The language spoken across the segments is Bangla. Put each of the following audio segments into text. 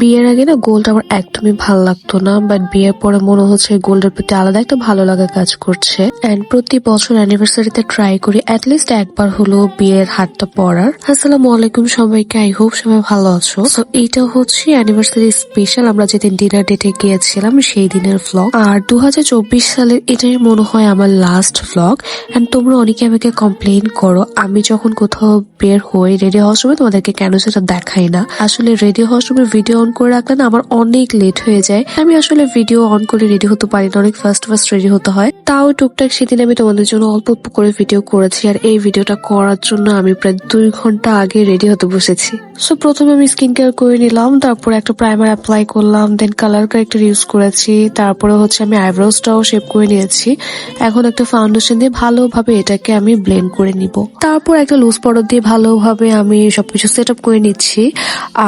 বিয়ের আগে না গোল্ড আমার একদমই ভালো লাগতো না বাট বিয়ের পরে মনে হচ্ছে গোল্ডের প্রতি আলাদা একটা ভালো লাগা কাজ করছে। এন্ড প্রতি বছর অ্যানিভার্সারিতে ট্রাই করি অ্যাটলিস্ট একবার হলো বিয়ের হাতটা পরার। আসসালামু আলাইকুম সবাইকে আই হোপ সবাই ভালো আছো। তো এইটা হচ্ছে অ্যানিভার্সারি স্পেশাল আমরা যেদিন ডিনার ডেটে গিয়েছিলাম সেই দিনের ভ্লগ আর দু হাজার চব্বিশ সালের এটাই মনে হয় আমার লাস্ট ভ্লগ এন্ড তোমরা অনেকে আমাকে কমপ্লেন করো, আমি যখন কোথাও বের হই রেডি হওয়ার সময় তোমাদেরকে কেন সেটা দেখাই না। আসলে রেডি হওয়ার সময় ভিডিও অন করে রাখলে না আমার অনেক লেট হয়ে যায়। আমি আসলে ভিডিও অন করে রেডি হতে পারি না, অনেক ফার্স্ট ফার্স্ট রেডি হতে হয়। তাও টুকটাক সেদিন আমি তোমাদের জন্য অল্প অল্প করে ভিডিও করেছি আর এই ভিডিওটা করার জন্য আমি প্রায় দুই ঘণ্টা আগে রেডি হতে বসেছি। সো প্রথমে আমি স্কিন কেয়ার করে নিলাম, তারপর একটা প্রাইমার অ্যাপ্লাই করলাম দেন কালার কারেক্টর ইউজ করেছি, তারপরে হচ্ছে আমি আইব্রোজটাও শেপ করে নিয়েছি। এখন একটা ফাউন্ডেশন দিয়ে ভালোভাবে এটাকে আমি ব্লেন্ড করে নিব। তারপর একটা লুজ পাউডার দিয়ে ভালোভাবে আমি সবকিছু সেট আপ করে নিচ্ছি।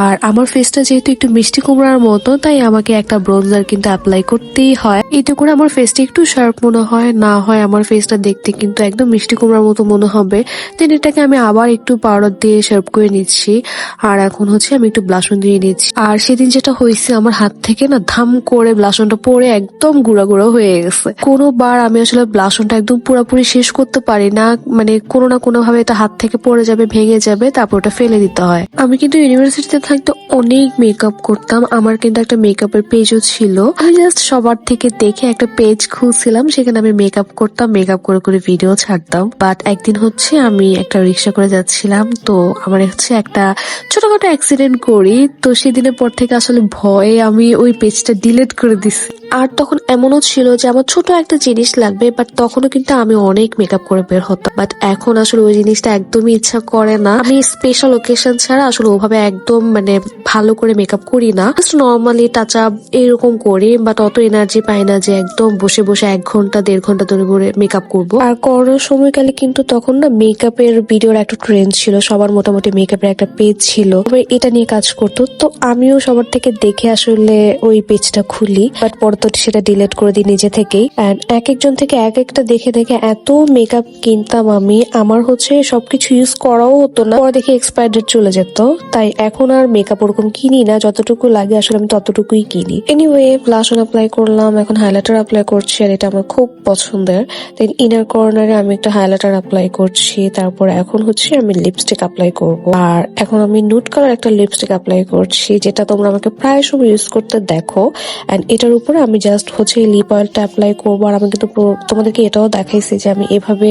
আর আমার ফেসটা যেহেতু একটু মিষ্টি কুমড়ার মতো, তাই আমাকে একটা ব্রোঞ্জার কিন্তু অ্যাপ্লাই করতেই হয়। এতে করে আমার ফেসটা একটু শার্প মনে হয়, না হয় আমার ফেসটা দেখতে কিন্তু একদম মিষ্টি কুমড়ার মতো মনে হবে। দেন এটাকে আমি আবার একটু পাউডার দিয়ে শার্প করে নিচ্ছি। আর এখন হচ্ছে আমি একটু ব্লাসন দিয়ে নিচ্ছি। আর সেদিন যেটা হয়েছে, আমার হাত থেকে না ধাম করে ব্লাসনটা পরে একদম গুঁড়া গুঁড়ো হয়ে গেছে। কোনোবার আমি আসলে ব্লাসনটা একদম পুরোপুরি শেষ করতে পারি না। মানে কোনো না কোনো ভাবে এটা হাত থেকে পড়ে যাবে, ভেঙে যাবে, তারপর ওটা ফেলে দিতে হয়। আমি কিন্তু ইউনিভার্সিটিতে থাকতে অনেক মেকআপ করতাম, আমার কিন্তু একটা মেকআপের পেজও ছিল। আমি জাস্ট সবার থেকে দেখে একটা পেজ খুলছিলাম, সেখানে আমি মেকআপ করতাম মেকআপ করে করে ভিডিও ছাড়তাম। বাট একদিন হচ্ছে আমি একটা রিক্সা করে যাচ্ছিলাম, তো আমার হচ্ছে একটা ছোটখাটো অ্যাক্সিডেন্ট করি, তো সেদিনের পর থেকে আসলে ভয়ে আমি ওই পেজটা ডিলিট করে দিছি। আর তখন এমনও ছিল যে আমার ছোট একটা জিনিস লাগবে বাট তখনও কিন্তু আমি অনেক মেকআপ করে বের হতাম। বাট এখন আসলে ওই জিনিসটা একদমই ইচ্ছা করে না। আমি স্পেশাল ওকেশন ছাড়া আসলে ওভাবে একদম মানে ভালো করে মেকআপ করি না। জাস্ট নর্মালি টাচ এরকম করি বাট অত এনার্জি পাই না যে একদম বসে বসে এক ঘণ্টা, দেড় ঘণ্টা ধরে করে মেকআপ করব। আর করোনার সময়কালে কিন্তু তখন না মেকআপের ভিডিওর একটা ট্রেন্ড ছিল, সবার মোটামুটি মেকআপের একটা পেজ ছিল। এটা নিয়ে কাজ করতো। তো আমিও সবার থেকে দেখে আসলে ওই পেজটা খুলি। বাট পরে তো সেটা ডিলিট করে দিই নিজে থেকেই। অ্যান্ড এক একজন থেকে এক একটা দেখে দেখে এত মেকআপ কিনতাম আমি, আমার হচ্ছে সবকিছু ইউজ করাও হতো না। পরে দেখে এক্সপায়ার ডেট চলে যেত, তাই এখন আর মেকআপ ওরকম কিনি না, যতটুকু লাগে আসলে আমি ততটুকুই কিনি। এনিওয়ে ব্লাশন অ্যাপ্লাই করলাম, এখন হাইলাইটার অ্যাপ্লাই করছি, আর এটা আমার খুব পছন্দের। দেন ইনার কর্নারে আমি একটা হাইলাইটার অ্যাপ্লাই করছি, তারপর এখন হচ্ছে আমি লিপস্টিক অ্যাপ্লাই করব। আর এখন আমি নুট কালার একটা লিপস্টিক অ্যাপ্লাই করছি, যেটা তোমরা আমাকে প্রায় সময় ইউজ করতে দেখো। অ্যান্ড এটার উপরে আমি জাস্ট হচ্ছে লিপ অয়েলটা অ্যাপ্লাই করব আর আমি কিন্তু তোমাদেরকে এটাও দেখাইছি যে আমি এভাবে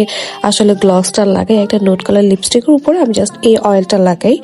আসলে গ্লসটা লাগাই, একটা নোট কালার লিপস্টিকের উপরে আমি জাস্ট এই অয়েলটা লাগাই।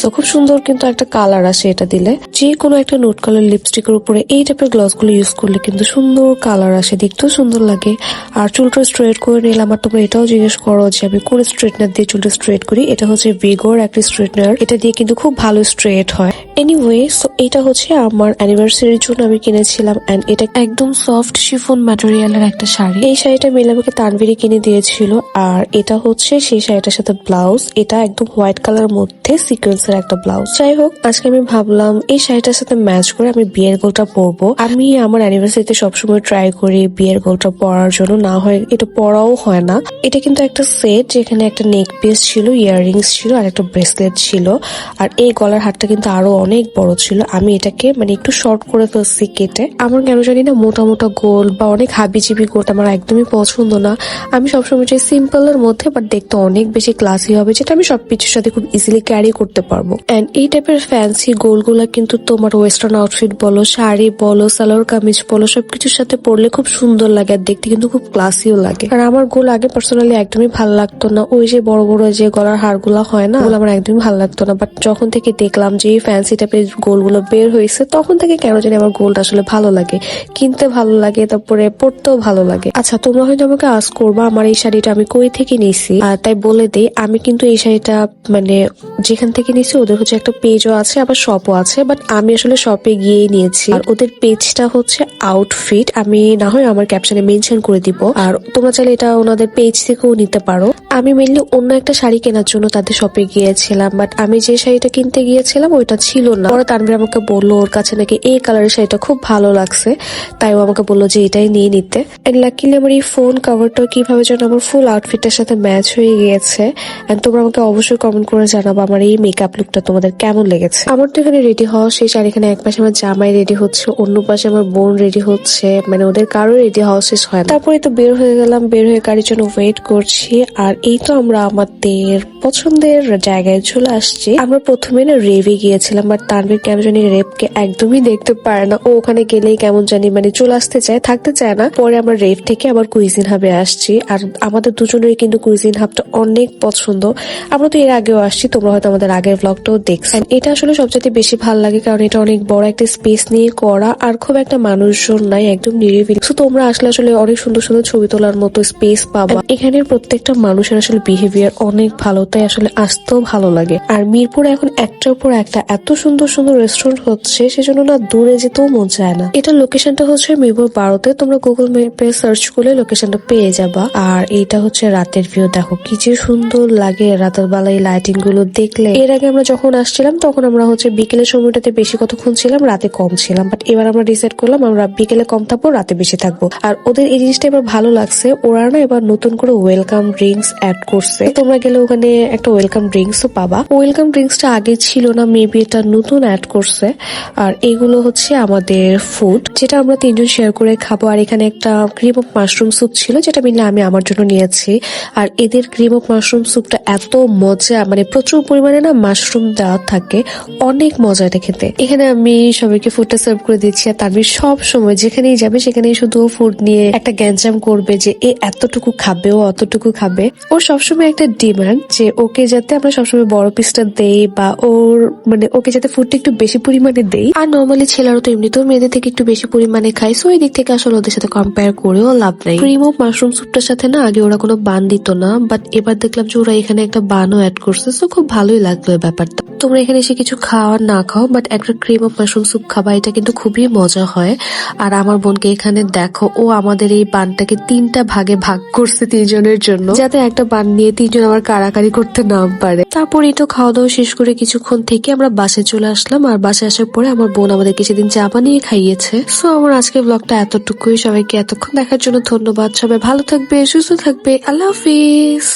সো খুব সুন্দর কিন্তু একটা কালার আসে এটা দিলে। যে কোনো একটা নোট কালার লিপস্টিকের উপরে এই টাইপের গ্লসগুলো ইউজ করলে কিন্তু সুন্দর কালার আসে, দেখতেও সুন্দর লাগে। আর চুলটা স্ট্রেট করে নিলাম আর তোমরা এটাও জিজ্ঞেস করো যে আমি কোন স্ট্রেটনার দিয়ে চুলটা স্ট্রেট করি? এটা হচ্ছে ভিগোর একটা স্ট্রেটনার এটা দিয়ে কিন্তু খুব ভালো স্ট্রেট হয়। এনিওয়ে সো এটা হচ্ছে আমার অ্যানিভার্সারির জন্য আমি কিনেছিলাম এন্ড এটা একদম সফট শিফন ম্যাটেরিয়ালের একটা শাড়ি। এই শাড়িটা মেলে আমাকে তানভীরি কিনে দিয়েছিল, আর এটা হচ্ছে সেই শাড়িটার সাথে ব্লাউজ এটা একদম হোয়াইট কালার মধ্যে সিকোয়েন্সের একটা ব্লাউজ যাই হোক, আজকে আমি ভাবলাম এই শাড়িটার সাথে ম্যাচ করে আমি বিয়ের গোলটা পরবো। আমি আমার অ্যানিভার্সারিতে সবসময় ট্রাই করি বিয়ের গোলটা পরার জন্য, না হয় এটা পরাও হয় না। এটা কিন্তু একটা সেট যেখানে একটা নেক পিস ছিল ইয়াররিংস ছিল, আর একটা ব্রেসলেট ছিল। আর এই গলার হারটা কিন্তু আরও অনেক বড় ছিল। আমি এটাকে মানে একটু শর্ট করে ফেলছি কেটে। আমার কেন জানি না মোটা মোটা গোল বা অনেক হাবিজিবি গোল আমার একদমই পছন্দ না। আমি সবসময় চাই সিম্পল এর মধ্যে বাট দেখতে অনেক বেশি ক্লাসি হবে, যেটা আমি সব কিছুর সাথে খুব ইজিলি ক্যারি করতে পারব। এন্ড এই টাইপের ফ্যান্সি গোলগুলা কিন্তু তোমার ওয়েস্টার্ন আউটফিট বলো, শাড়ি বলো, সালোয়ার কামিজ বলো, সবকিছুর সাথে পরলে খুব সুন্দর লাগে আর দেখতে কিন্তু খুব ক্লাসিও লাগে। আর আমার গোল আগে পার্সোনালি একদমই ভালো লাগতো না। ওই যে বড় বড় যে গলার হারগুলা হয় না, ওগুলো আমার একদমই ভালো লাগতো না। বাট যখন থেকে দেখলাম যে এই ফ্যান্সি টাইপের গোলগুলো বের হয়েছে, তখন থেকে কেন জানি আমার গোলটা আসলে ভালো লাগে। কিনতে ভালো লাগে, তারপরে পড়তেও ভালো লাগে। আচ্ছা তোমরা হয়তো আমাকে আস করবা, আমার এই শাড়িটা আমি কই থেকে নিছি? আর তাই বলে দেই, আমি কিন্তু এই শাড়িটা মানে যেখান থেকে নিছি, ওদের হচ্ছে একটা পেজও আছে, আবার শপও আছে বাট আমি আসলে শপে গিয়েই নিয়েছি। আর ওদের পেজটা হচ্ছে আউটফিট আমি না হয় আমার ক্যাপশনে মেনশন করে দিব। আর তোমরা চাইলে এটা ওনাদের পেজ থেকেও নিতে পারো। আমি মেনলি অন্য একটা শাড়ি কেনার জন্য তাদের শপে গিয়েছিলাম বাট আমি যে শাড়িটা কিনতে গিয়েছিলাম, ওইটা ছিল না। পরে তানভীর আমাকে বলল, ওর কাছে নাকি এই কালারের শাড়িটা খুব ভালো লাগছে। তাই ও আমাকে বলল যে এটাই নিয়ে নিতে। এন্ড লাকিলি আমার এই ফোন কভারটা কীভাবে যেন আমার ফুল আউটফিটের সাথে ম্যাচ হয়ে গিয়েছে। এন্ড তোমরা আমাকে অবশ্যই কমেন্ট করে জানাব আমার এই মেকআপ লুকটা তোমাদের কেমন লেগেছে। আমার তো এখানে রেডি হওয়া শেষ, আর এখানে এক পাশে আমার জামাই রেডি হচ্ছে, অন্য পাশে আমার বোন রেডি হচ্ছে মানে ওদের কারও রেডি হওয়া শেষ হয় তারপরে তো বের হয়ে গেলাম, বের হয়ে গাড়ির জন্য ওয়েট করছি, আর এই তো আমরা আমাদের পছন্দের জায়গায় চলে আসছি। আমরা প্রথমে না রেভে গিয়েছিলাম বাট তানভীর কেমন জানি রেভকে একদমই দেখতে পারে না। ও ওখানে গেলেই কেমন জানি মানে চলে আসতে চায়, থাকতে চায় না। পরে আমরা রেভ থেকে আবার কুইজিন হাবে আসছি, আর আমাদের দুজনেরই কিন্তু কুইজিন হাবটা অনেক পছন্দ। আমরা তো এর আগেও আসছি, তোমরা হয়তো আমাদের আগের ব্লগটাও দেখছ। And এটা আসলে সবচেয়ে বেশি ভালো লাগে, কারণ এটা অনেক বড় একটা স্পেস নিয়ে করা, আর খুব একটা মানুষজন নাই, একদম নিরিবিলি। তো তোমরা আসলে আসলে অনেক সুন্দর সুন্দর ছবি তোলার মতো স্পেস পাবা। এখানের প্রত্যেকটা মানুষের আসলে বিহেভিয়ার অনেক ভালো তাই আসলে আসতেও ভালো লাগে। আর মিরপুরে এখন একটার পর একটা এত সুন্দর সুন্দর রেস্টুরেন্ট হচ্ছে, সেজন্য না দূরে যেতেও মন চায় না। এটা লোকেশনটা হচ্ছে মিরপুর বারোতে, তোমরা গুগল ম্যাপে সার্চ করলে লোকেশনটা পেয়ে যাবা। আর এটা হচ্ছে রাতের ভিউ দেখো কি যে সুন্দর লাগে রাতের বেলায় লাইটিংগুলো দেখলে। এর আগে আমরা যখন আসছিলাম, তখন আমরা হচ্ছে বিকেলের সময়টাতে বেশি কতক্ষণ ছিলাম? রাতে কম ছিলাম। বাট এবার আমরা ডিসাইড করলাম, আমরা বিকেলে কম থাকব, রাতে বেশি থাকব। আর ওদের এই জিনিসটা এবার ভালো লাগছে, ওরা না এবার নতুন করে ওয়েলকাম ড্রিঙ্কস অ্যাড করছে। তোমরা গেলে ওখানে একটা ওয়েলকাম ড্রিঙ্কসও পাবা। ওয়েলকাম ড্রিঙ্কসটা আগে ছিল না মেবি এটা নতুন অ্যাড করছে। আর এগুলো হচ্ছে আমাদের ফুড যেটা আমরা তিনজন শেয়ার করে খাব। আর এখানে একটা ক্রিম অফ মাশরুম স্যুপ ছিল, যেটা মিলে আমি আমার জন্য নিয়েছি। আর এদের ক্রিম অফ মাশরুম স্যুপটা এত মজা মানে প্রচুর পরিমাণে না মাশরুম দেওয়া থাকে। অনেক মজা এটা খেতে। এখানে আমি সবাইকে ফুডটা সার্ভ করে দিচ্ছি। আর তানভীর সব সময় যেখানেই যাবে, সেখানেই শুধু ফুড নিয়ে একটা গ্যাঞ্জাম করবে যে, এ এতটুকু খাবে, ও অতটুকু খাবে। ও সবসময় একটা ডিমান্ড যে ওকে যাতে আমরা সবসময় বড় পিসটা দেই বা ওর মানে ওকে যাতে ফুডটা একটু বেশি পরিমাণে দেই। আর নর্মালি ছেলেরা তো এমনিতেও মেয়েদের থেকে একটু বেশি পরিমাণে খায় সো এই দিক থেকে আসলে ওদের সাথে কম্পেয়ার করেও লাভ নাই। ক্রিম অফ মাশরুম স্যুপটার সাথে না আগে ওরা কোনো বান দিত না বাট এবার দেখলাম যে ওরা এখানে একটা বানও অ্যাড করছে সো খুব ভালোই লাগল এই ব্যাপারটা। তোমরা এখানে এসে কিছু খাওয়ার না খাও বাট একটা ক্রিম অফ মাশরুম স্যুপ খাবা, এটা কিন্তু খুবই মজা হয়। আর আমার বোনকে এখানে দেখো, ও আমাদের এই বানটাকে তিনটা ভাগে ভাগ করছে তিনজনের জন্য। যাতে একটা বান নিয়ে তিনজন আবার কারাকারি করতে না পারে। তারপর এই তো খাওয়া দাওয়া শেষ করে কিছুক্ষণ থেকে আমরা বাসে চলে আসলাম আর বাসে আসার পরে আমার বোন আমাদের কিছুদিন চা বানিয়ে খাইয়েছে। সো আমার আজকের ব্লগটা এতটুকুই। সবাইকে এতক্ষণ দেখার জন্য ধন্যবাদ। সবাই ভালো থাকবে, সুস্থ থাকবে। আল্লাহ হাফিজ।